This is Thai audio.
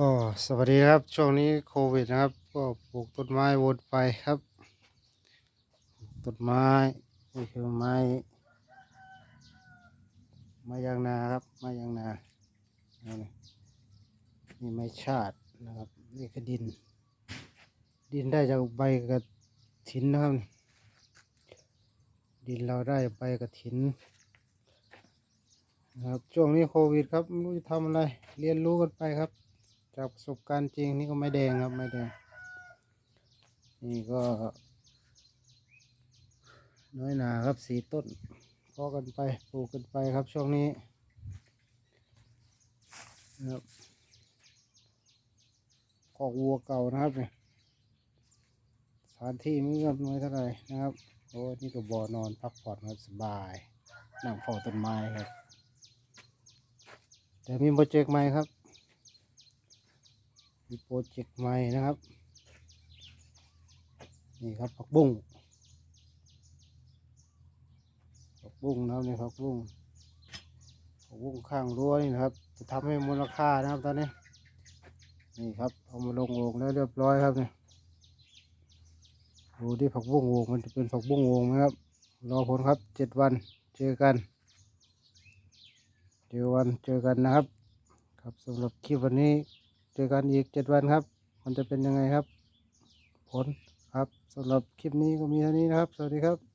ก็สวัสดีครับช่วงนี้โควิดนะครับ ก็ปลูกต้นไม้วนไปครับต้นไม้นี่คือไม้ไม้ยางนาครับไม้ยางนานี่นี่ไม้ชาตินะครับนี่คือดิน ดินได้จากใบกระถินนะครับ ดินเราได้ใบกระถินนะครับช่วงนี้โควิดครับไม่รู้จะทำอะไรเรียนรู้กันไปครับ จากประสบการณ์จริงนี่ก็ไม่แดงครับไม่แดง นี่ก็ น้อยหนาครับสีต้นพอกันไปปลูกกันไปครับช่วงนี้นะครับกอกวัวเก่านะครับเนี่ยสถานที่ไม่เงียบน้อยเท่าไหร่นะครับโอ้นี่ก็บ่อนอนพักผ่อนครับสบายนั่งเฝ้าต้นไม้ครับแต่มีโปรเจกต์ใหม่ครับ มีโปรเจกต์ใหม่นะครับ นี่ครับผักบุ้งผักบุ้งนะครับนี่ผักบุ้งผักบุ้งข้างรั้วนี่นะครับ จะทำให้มูลค่านะครับตอนนี้ นี่ครับเอามาลงโอ่งแล้วเรียบร้อยครับเนี่ยดูที่ผักบุ้งโอ่งมันจะเป็นผักบุ้งโอ่งไหมครับ รอผลครับเจ็ดวันเจอกันเจอวันเจอกันนะครับ ครับสำหรับคลิปวันนี้ เจอกันอีกเจ็ดวันครับ มันจะเป็นยังไงครับ ผลครับสำหรับคลิปนี้ก็มีเท่านี้นะครับ สวัสดีครับ